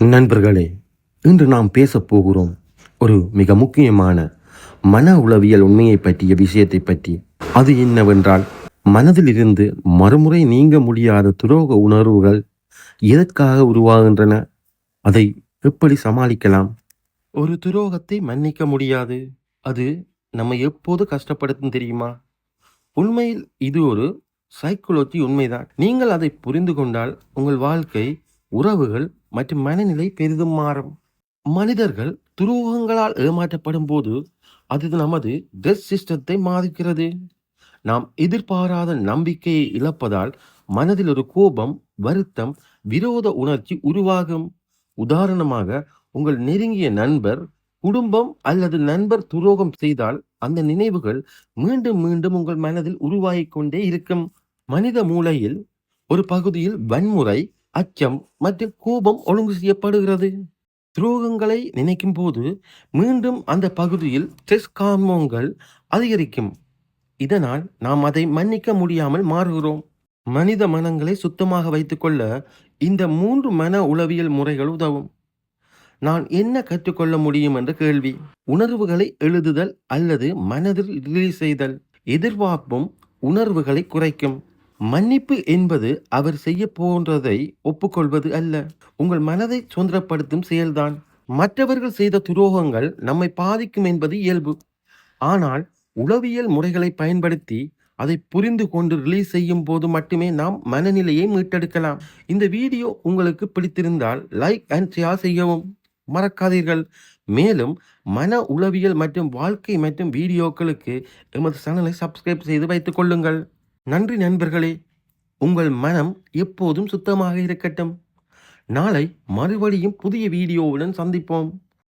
நண்பர்களே இன்று நாம் பேசப் போகிறோம் ஒரு மிக முக்கியமான மன உளவியல் உண்மையை பற்றிய விஷயத்தை பற்றி. அது என்னவென்றால் மனதிலிருந்து மறுமுறை நீங்க முடியாத துரோக உணர்வுகள் எதற்காக உருவாகின்றன? அதை எப்படி சமாளிக்கலாம்? ஒரு துரோகத்தை மன்னிக்க முடியாது. அது நம்மை எப்போது கஷ்டப்படுத்தும் தெரியுமா? உண்மையில் இது ஒரு சைக்கோலஜி உண்மைதான். நீங்கள் அதை புரிந்து கொண்டால் உங்கள் வாழ்க்கை உறவுகள் மற்றும் மனநிலை பெரிதும் மாறும். மனிதர்கள் துரோகங்களால் ஏமாற்றப்படும் போது அது நமது ட்ரெஸ் சிஸ்டத்தை பாதிக்கிறது. நாம் எதிர்பாராத நம்பிக்கையை இழப்பதால் மனதில் ஒரு கோபம் வருத்தம் விரோத உணர்ச்சி உருவாகும். உதாரணமாக உங்கள் நெருங்கிய நண்பர் குடும்பம் அல்லது நண்பர் துரோகம் செய்தால் அந்த நினைவுகள் மீண்டும் மீண்டும் உங்கள் மனதில் உருவாகிக் கொண்டே இருக்கும். மனித மூளையில் ஒரு பகுதியில் வன்முறை அச்சம் மற்றும் கோபம் ஒழுங்கு செய்யப்படுகிறது. துரோகங்களை நினைக்கும் போது மீண்டும் அந்த பகுதியில் ஸ்ட்ரெஸ் ஹார்மோன்கள் அதிகரிக்கும். இதனால் நாம் அதை மன்னிக்க முடியாமல் மாறுகிறோம். மனித மனங்களை சுத்தமாக வைத்துக்கொள்ள இந்த மூன்று மன உளவியல் முறைகள் உதவும். நான் என்ன கற்றுக்கொள்ள முடியும் என்ற கேள்வி. உணர்வுகளை எழுதுதல் அல்லது மனதில் ரிலீஸ் செய்தல். எதிர்பார்ப்பும் உணர்வுகளை குறைக்கும். மன்னிப்பு என்பது அவர் செய்ய போன்றதை ஒப்புக்கொள்வது அல்ல. உங்கள் மனதை சுதந்திரப்படுத்தும் செயல்தான். மற்றவர்கள் செய்த துரோகங்கள் நம்மை பாதிக்கும் என்பது இயல்பு. ஆனால் உளவியல் முறைகளை பயன்படுத்தி அதை புரிந்து கொண்டு ரிலீஸ் செய்யும் போது மட்டுமே நாம் மனநிலையை மீட்டெடுக்கலாம். இந்த வீடியோ உங்களுக்கு பிடித்திருந்தால் லைக் அண்ட் ஷேர் செய்யவும் மறக்காதீர்கள். மேலும் மன உளவியல் மற்றும் வாழ்க்கை மற்றும் வீடியோக்களுக்கு எமது சேனலை சப்ஸ்கிரைப் செய்து வைத்துக் கொள்ளுங்கள். நன்றி நண்பர்களே. உங்கள் மனம் எப்போதும் சுத்தமாக இருக்கட்டும். நாளை மறுபடியும் புதிய வீடியோவுடன் சந்திப்போம்.